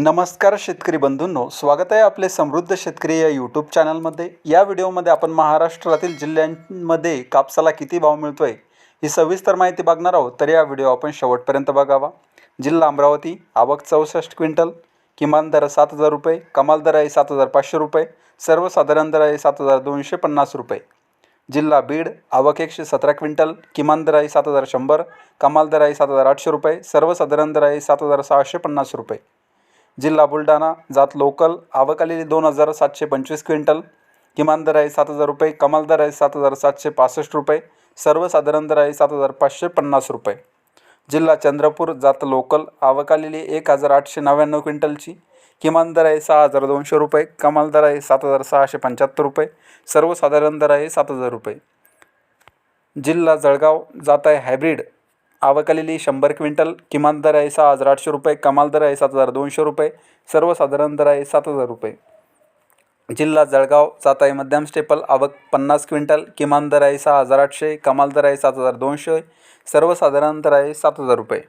नमस्कार शेतकरी बंधूंनो स्वागत आहे आपले समृद्ध शेतकरी या यूट्यूब चॅनलमध्ये या व्हिडिओमध्ये आपण महाराष्ट्रातील जिल्ह्यांमध्ये कापसाला किती भाव मिळतो आहे ही सविस्तर माहिती बघणार आहोत. तर या व्हिडिओ आपण शेवटपर्यंत बघावा. जिल्हा अमरावती आवक चौसष्ट क्विंटल किमान दर सात हजार रुपये कमाल दर आहे सात हजार पाचशे रुपये सर्वसाधारण दर आहे सात हजार दोनशे पन्नास रुपये. जिल्हा बीड आवक एकशे सतरा क्विंटल किमान दर आहे सात हजार शंभर कमाल दर आहे सात हजार आठशे रुपये सर्वसाधारण दर आहे सात हजार सहाशे पन्नास रुपये. जिल्हा बुलढाणा जात लोकल आवक आलेली दोन हजार सातशे पंचवीस क्विंटल किमान दर आहे सात हजार रुपये कमाल दर आहे सात हजार सातशे पासष्ट रुपये सर्वसाधारण दर आहे सात हजार पाचशे पन्नास रुपये. जिल्हा चंद्रपूर जात लोकल आवक आलेली एक हजार आठशे नव्याण्णव क्विंटलची किमान दर आहे सहा हजार दोनशे रुपये कमाल दर आहे सात हजार सहाशे पंच्याहत्तर रुपये सर्वसाधारण दर आहे सात हजार रुपये. जिल्हा जळगाव जात आहे हायब्रिड आवक आलेली शंभर क्विंटल किमान दर आहे सहा हजार आठशे रुपये कमाल दर आहे सात हजार दोनशे रुपये सर्वसाधारण दर आहे सात हजार रुपये. जिल्हा जळगाव जात आहे मध्यम स्टेपल आवक पन्नास क्विंटल किमान दर आहे सहा हजार आठशे कमाल दर आहे सात हजार दोनशे सर्वसाधारण दर आहे सात हजार रुपये.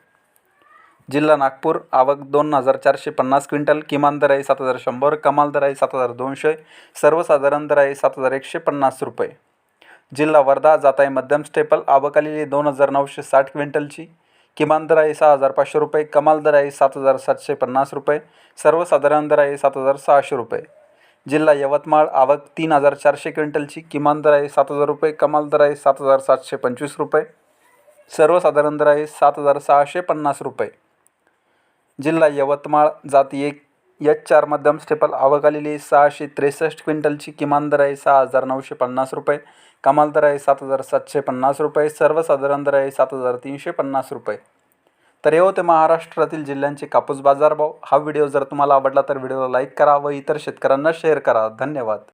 जिल्हा नागपूर आवक दोन हजार चारशे पन्नास क्विंटल किमान दर आहे सात हजार शंभर कमाल दर आहे सात हजार दोनशे सर्वसाधारण दर आहे सात हजार एकशे पन्नास रुपये. जिल्हा वर्धा जात आहे मध्यम स्टेपल. आवक आलेली दोन हजार नऊशे साठ क्विंटलची. किमान दर आहे सहा हजार पाचशे रुपये कमाल दर आहे सात हजार सातशे पन्नास रुपये सर्वसाधारण दर आहे सात हजार सहाशे रुपये. जिल्हा यवतमाळ आवक तीन हजार चारशे क्विंटलची. किमान दर आहे सात हजार रुपये कमाल दर आहे सात हजार सातशे पंचवीस रुपये. सर्वसाधारण दर आहे सात हजार सहाशे पन्नास रुपये. जिल्हा यवतमाळ जाती एक एच चार मध्यम स्टेपल आवक आलेली सहाशे त्रेसष्ट क्विंटलची किमान दर आहे. सहा हजार नऊशे पन्नास रुपये. कमाल दर आहे सात हजार सातशे पन्नास रुपये. सर्वसाधारण दर आहे सात हजार तीनशे पन्नास रुपये. तर हे होते महाराष्ट्रातील जिल्ह्यांचे कापूस बाजारभाव. हा व्हिडिओ जर तुम्हाला आवडला तर व्हिडिओला लाईक करा व इतर शेतकऱ्यांना शेअर करा. धन्यवाद.